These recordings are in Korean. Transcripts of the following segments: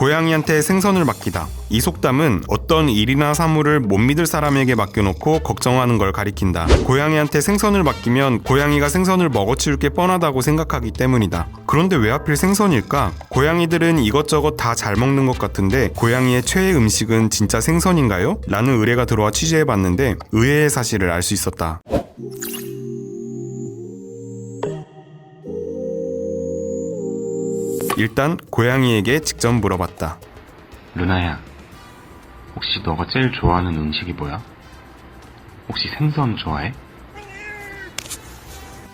고양이한테 생선을 맡기다. 이 속담은 어떤 일이나 사물을 못 믿을 사람에게 맡겨놓고 걱정하는 걸 가리킨다. 고양이한테 생선을 맡기면 고양이가 생선을 먹어치울 게 뻔하다고 생각하기 때문이다. 그런데 왜 하필 생선일까? 고양이들은 이것저것 다 잘 먹는 것 같은데 고양이의 최애 음식은 진짜 생선인가요? 라는 의뢰가 들어와 취재해봤는데 의외의 사실을 알 수 있었다. 일단 고양이에게 직접 물어봤다. 루나야, 혹시 너가 제일 좋아하는 음식이 뭐야? 혹시 생선 좋아해?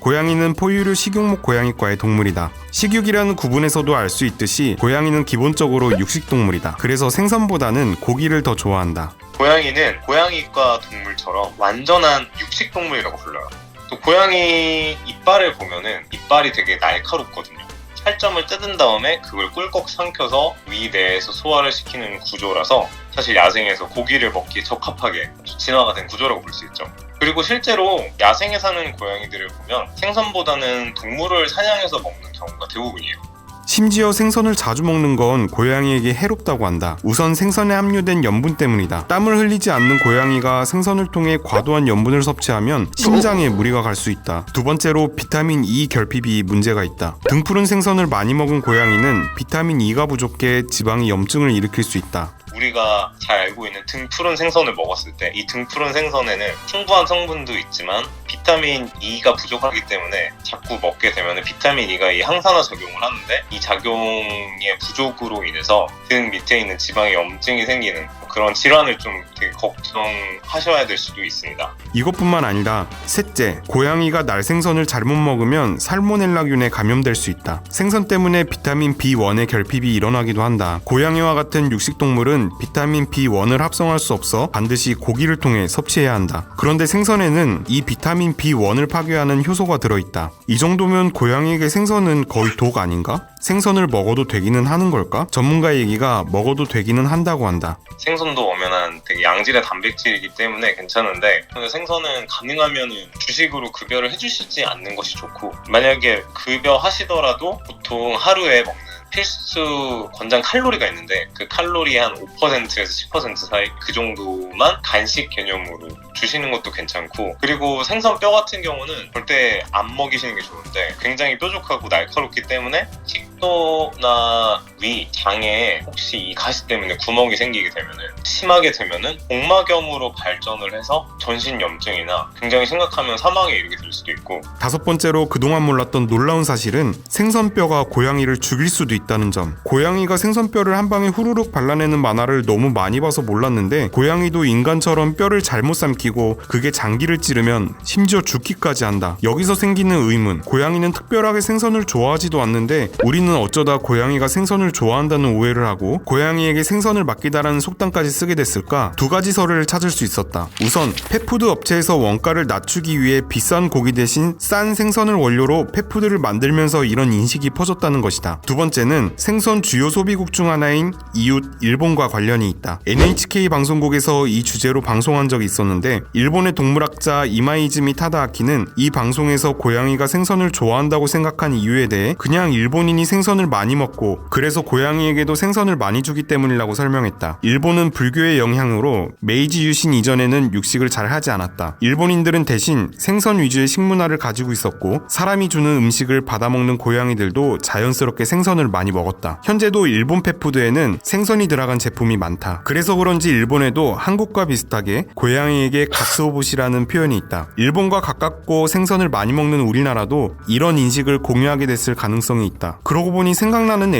고양이는 포유류 식용목 고양이과의 동물이다. 식육이라는 구분에서도 알 수 있듯이 고양이는 기본적으로 육식 동물이다. 그래서 생선보다는 고기를 더 좋아한다. 고양이는 고양이과 동물처럼 완전한 육식 동물이라고 불러요. 또 고양이 이빨을 보면은 이빨이 되게 날카롭거든요. 살점을 뜯은 다음에 그걸 꿀꺽 삼켜서 위 내에서 소화를 시키는 구조라서 사실 야생에서 고기를 먹기에 적합하게 진화가 된 구조라고 볼 수 있죠. 그리고 실제로 야생에 사는 고양이들을 보면 생선보다는 동물을 사냥해서 먹는 경우가 대부분이에요. 심지어 생선을 자주 먹는 건 고양이에게 해롭다고 한다. 우선 생선에 함유된 염분 때문이다. 땀을 흘리지 않는 고양이가 생선을 통해 과도한 염분을 섭취하면 심장에 무리가 갈 수 있다. 두 번째로 비타민 E 결핍이 문제가 있다. 등푸른 생선을 많이 먹은 고양이는 비타민 E가 부족해 지방이 염증을 일으킬 수 있다. 우리가 잘 알고 있는 등 푸른 생선을 먹었을 때 이 등 푸른 생선에는 풍부한 성분도 있지만 비타민 E가 부족하기 때문에 자꾸 먹게 되면 비타민 E가 이 항산화 작용을 하는데 이 작용의 부족으로 인해서 등 밑에 있는 지방에 염증이 생기는 그런 질환을 좀 되게 걱정하셔야 될 수도 있습니다. 이것뿐만 아니라 셋째, 고양이가 날생선을 잘못 먹으면 살모넬라균에 감염될 수 있다. 생선 때문에 비타민 B1의 결핍이 일어나기도 한다. 고양이와 같은 육식동물은 비타민 B1을 합성할 수 없어 반드시 고기를 통해 섭취해야 한다. 그런데 생선에는 이 비타민 B1을 파괴하는 효소가 들어있다. 이 정도면 고양이에게 생선은 거의 독 아닌가? 생선을 먹어도 되기는 하는 걸까? 전문가 얘기가 먹어도 되기는 한다고 한다. 생선도 엄연한 되게 양질의 단백질이기 때문에 괜찮은데 생선은 가능하면 주식으로 급여를 해주시지 않는 것이 좋고 만약에 급여 하시더라도 보통 하루에 먹는 필수 권장 칼로리가 있는데 그 칼로리의 한 5%에서 10% 사이 그 정도만 간식 개념으로 주시는 것도 괜찮고 그리고 생선 뼈 같은 경우는 절대 안 먹이시는 게 좋은데 굉장히 뾰족하고 날카롭기 때문에 식 도나 위, 장에 혹시 이 가시 때문에 구멍이 생기게 되면은 심하게 되면은 복막염으로 발전을 해서 전신 염증이나 굉장히 심각하면 사망에 이르게 될 수도 있고 다섯 번째로 그동안 몰랐던 놀라운 사실은 생선뼈가 고양이를 죽일 수도 있다는 점. 고양이가 생선뼈를 한 방에 후루룩 발라내는 만화를 너무 많이 봐서 몰랐는데 고양이도 인간처럼 뼈를 잘못 삼키고 그게 장기를 찌르면 심지어 죽기까지 한다. 여기서 생기는 의문. 고양이는 특별하게 생선을 좋아하지도 않는데 우리는 어쩌다 고양이가 생선을 좋아한다는 오해를 하고 고양이에게 생선을 맡기다라는 속담까지 쓰게 됐을까? 두 가지 설을 찾을 수 있었다. 우선 펫푸드 업체에서 원가를 낮추기 위해 비싼 고기 대신 싼 생선을 원료로 펫푸드를 만들면서 이런 인식이 퍼졌다는 것이다. 두 번째는 생선 주요 소비국 중 하나인 이웃 일본과 관련이 있다. NHK 방송국에서 이 주제로 방송한 적이 있었는데 일본의 동물학자 이마이즈미 타다아키는 이 방송에서 고양이가 생선을 좋아한다고 생각한 이유에 대해 그냥 일본인이 생선을 많이 먹고 그래서 고양이에게도 생선을 많이 주기 때문이라고 설명했다. 일본은 불교의 영향으로 메이지 유신 이전에는 육식을 잘 하지 않았다. 일본인들은 대신 생선 위주의 식문화를 가지고 있었고 사람이 주는 음식을 받아먹는 고양이들도 자연스럽게 생선을 많이 먹었다. 현재도 일본 펫푸드에는 생선이 들어간 제품이 많다. 그래서 그런지 일본에도 한국과 비슷하게 고양이에게 각스오봇이라는 표현이 있다. 일본과 가깝고 생선을 많이 먹는 우리나라도 이런 인식을 공유하게 됐을 가능성이 있다. 그러고 보니 생각나는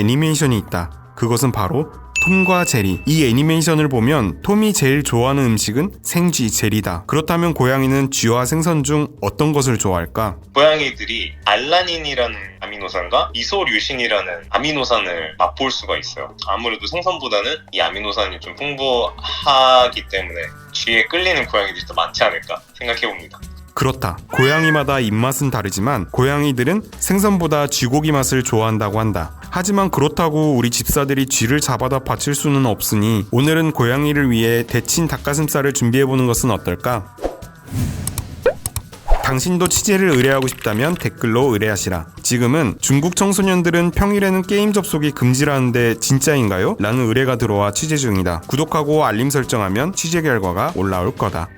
애니메이션이 있다. 그것은 바로 톰과 제리. 이 애니메이션을 보면 톰이 제일 좋아하는 음식은 생쥐 제리다. 그렇다면 고양이는 쥐와 생선 중 어떤 것을 좋아할까? 고양이들이 알라닌이라는 아미노산과 이소류신이라는 아미노산을 맛볼 수가 있어요. 아무래도 생선보다는 이 아미노산이 좀 풍부하기 때문에 쥐에 끌리는 고양이들이 더 많지 않을까 생각해 봅니다. 그렇다. 고양이마다 입맛은 다르지만 고양이들은 생선보다 쥐고기 맛을 좋아한다고 한다. 하지만 그렇다고 우리 집사들이 쥐를 잡아다 바칠 수는 없으니 오늘은 고양이를 위해 데친 닭가슴살을 준비해보는 것은 어떨까? 당신도 취재를 의뢰하고 싶다면 댓글로 의뢰하시라. 지금은 중국 청소년들은 평일에는 게임 접속이 금지라는데 진짜인가요? 라는 의뢰가 들어와 취재 중이다. 구독하고 알림 설정하면 취재 결과가 올라올 거다.